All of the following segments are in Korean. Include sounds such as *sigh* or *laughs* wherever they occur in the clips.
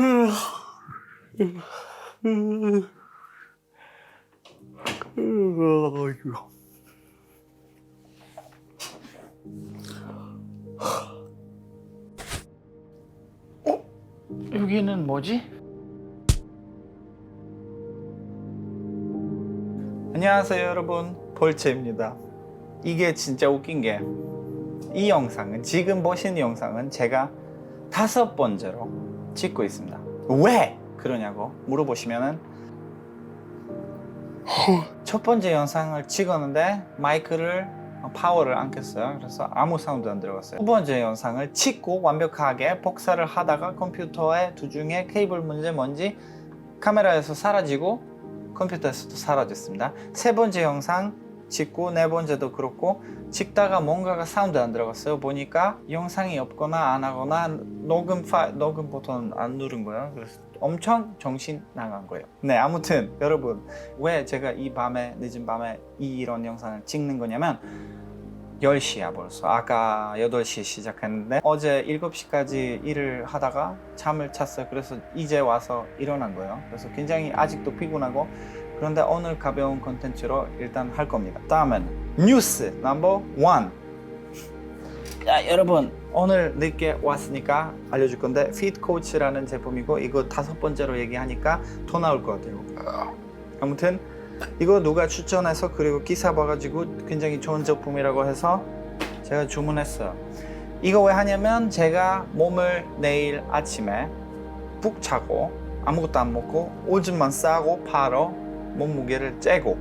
어? 여기는 뭐지? 안녕하세요 여러분 볼체입니다 이게 진짜 웃긴 게 이 영상은 지금 보시는 영상은 제가 다섯 번째로 찍고 있습니다. 왜 그러냐고 물어보시면은 첫 번째 영상을 찍었는데 마이크를 파워를 안 켰어요. 그래서 아무 사운드 안 들어갔어요. 두 번째 영상을 찍고 완벽하게 복사를 하다가 컴퓨터에 두 중에 케이블 문제 뭔지 카메라에서 사라지고 컴퓨터에서도 사라졌습니다. 세 번째 영상 찍고 네 번째도 그렇고 찍다가 뭔가가 사운드 안 들어갔어요. 보니까 영상이 없거나 안 하거나 녹음 파 녹음 버튼 안 누른 거예요. 그래서 엄청 정신 나간 거예요. 네 아무튼 여러분 왜 제가 이 밤에 늦은 밤에 이런 영상을 찍는 거냐면 10시야 벌써. 아까 8시에 시작했는데 어제 7시까지 일을 하다가 잠을 잤어요. 그래서 이제 와서 일어난 거예요. 그래서 굉장히 아직도 피곤하고 그런데 오늘 가벼운 컨텐츠로 일단 할 겁니다. 다음은 뉴스 넘버 원. 야, 여러분 오늘 늦게 왔으니까 알려줄 건데 피트 코치라는 제품이고 이거 다섯 번째로 얘기하니까 더 나올 것 같아요. 아무튼 이거 누가 추천해서 그리고 기사 봐가지고 굉장히 좋은 제품이라고 해서 제가 주문했어요 이거 왜 하냐면 제가 몸을 내일 아침에 푹 자고 아무것도 안 먹고 오줌만 싸고 바로 몸무게를 째고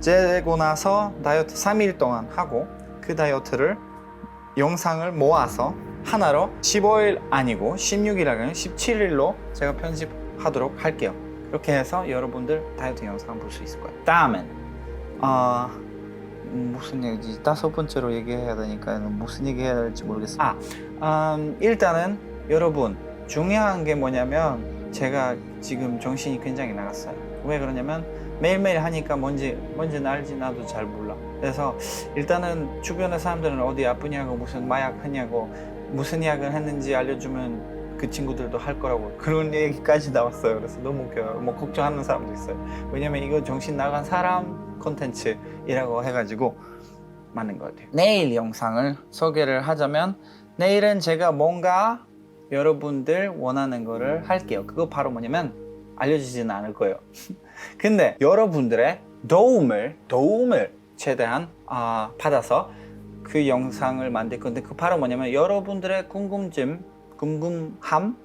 째고 나서 다이어트 3일 동안 하고 그 다이어트를 영상을 모아서 하나로 15일 아니고 16일 아니고 17일로 제가 편집하도록 할게요. 그렇게 해서 여러분들 다이어트 영상 볼 수 있을 거예요. 다음엔 어, 음, 무슨 얘기지? 다섯 번째로 얘기해야 되니까 무슨 얘기 해야 될지 모르겠어요. 아, 음, 일단은 여러분 중요한 게 뭐냐면 제가 지금 정신이 굉장히 나갔어요. 왜 그러냐면 매일매일 하니까 뭔지 뭔지 알지 나도 잘 몰라. 그래서 일단은 주변의 사람들은 어디 아프냐고 무슨 마약 했냐고 무슨 약을 했는지 알려주면 그 친구들도 할 거라고 그런 얘기까지 나왔어요. 그래서 너무 웃겨요. 뭐 걱정하는 사람도 있어요. 왜냐면 이거 정신 나간 사람 콘텐츠이라고 해가지고 맞는 것 같아요. 내일 영상을 소개를 하자면 내일은 제가 뭔가 여러분들 원하는 거를 할게요. 그거 바로 뭐냐면 알려주지는 않을 거예요. *laughs* 근데 여러분들의 도움을 도움을 최대한 아, 받아서 그 영상을 만들 건데 그 바로 뭐냐면 여러분들의 궁금증, 궁금함,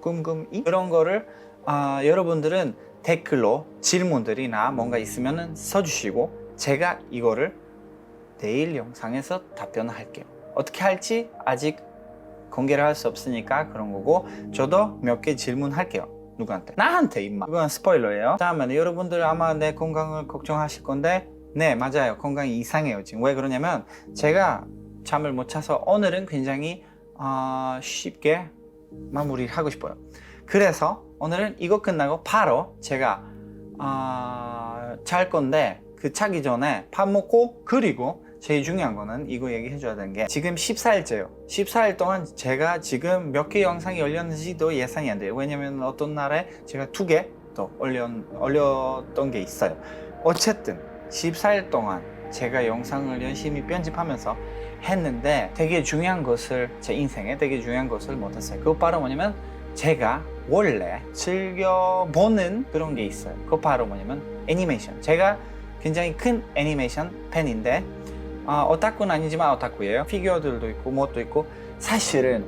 궁금이 이런 거를 아, 여러분들은 댓글로 질문들이나 뭔가 있으면 써주시고 제가 이거를 내일 영상에서 답변을 할게요. 어떻게 할지 아직 공개를 할 수 없으니까 그런 거고 저도 몇 개 질문할게요. 누구한테? 나한테 임마. 그건 스포일러예요. 다음에는 여러분들 아마 내 건강을 걱정하실 건데 네 맞아요. 건강이 이상해요 지금. 왜 그러냐면 제가 잠을 못 자서 오늘은 굉장히 어, 쉽게 마무리를 하고 싶어요. 그래서 오늘은 이거 끝나고 바로 제가 어, 잘 건데 그 자기 전에 밥 먹고 그리고 제일 중요한 거는 이거 얘기해 줘야 되는 게 지금 14일째요. 14일 동안 제가 지금 몇 개 영상이 올렸는지도 예상이 안 돼요. 왜냐면 어떤 날에 제가 두 개 또 올렸, 올렸던 게 있어요. 어쨌든 14일 동안 제가 영상을 열심히 편집하면서 했는데 되게 중요한 것을 제 인생에 되게 중요한 것을 못했어요. 그거 바로 뭐냐면 제가 원래 즐겨 보는 그런 게 있어요. 그거 바로 뭐냐면 애니메이션. 제가 굉장히 큰 애니메이션 팬인데 아, 오타쿠는 아니지만 오타쿠예요. 피규어들도 있고 뭣도 있고 사실은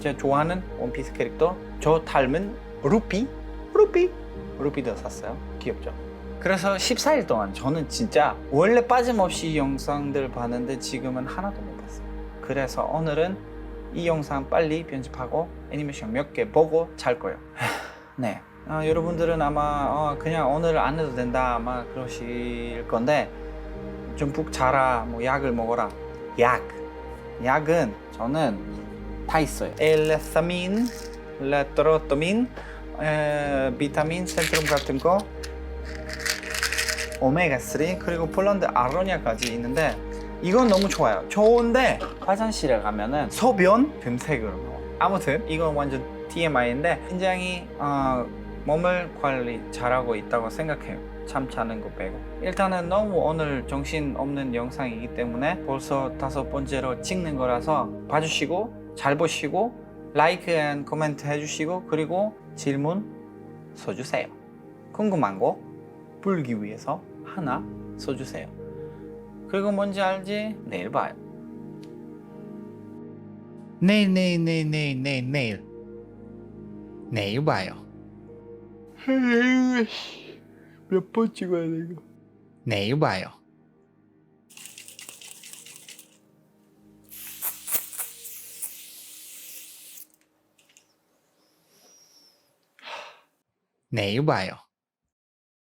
제가 좋아하는 원피스 캐릭터 저 닮은 루피 루피 루피도 샀어요. 귀엽죠? 그래서 14일 동안 저는 진짜 원래 빠짐없이 영상들 봤는데 지금은 하나도 못 봤어요. 그래서 오늘은 이 영상 빨리 편집하고 애니메이션 몇 개 보고 잘 거예요. *sighs* 네. 아, 여러분들은 아마 어, 그냥 오늘 안 해도 된다 아마 그러실 건데 좀 푹 자라 뭐 약을 먹어라 약 약은 저는 다 있어요 엘레사민 레트로토민 에, 비타민 센트rum 같은 거 오메가3 그리고 폴란드 아로니아까지 있는데 이건 너무 좋아요 좋은데 화장실에 가면은 소변 금색으로 아무튼 이건 완전 TMI인데 굉장히 어, 몸을 관리 잘하고 있다고 생각해요. 잠 자는 거 빼고. 일단은 너무 오늘 정신 없는 영상이기 때문에 벌써 다섯 번째로 찍는 거라서 봐주시고 잘 보시고 라이크 앤 코멘트 해주시고 그리고 질문 써주세요. 궁금한 거 풀기 위해서 하나 써주세요. 그리고 뭔지 알지? 내일 봐요. 내일 내일 내일 내일 내일 내일 내일 봐요 몇 번 찍어야 돼 이거? 내일 봐요 내일 봐요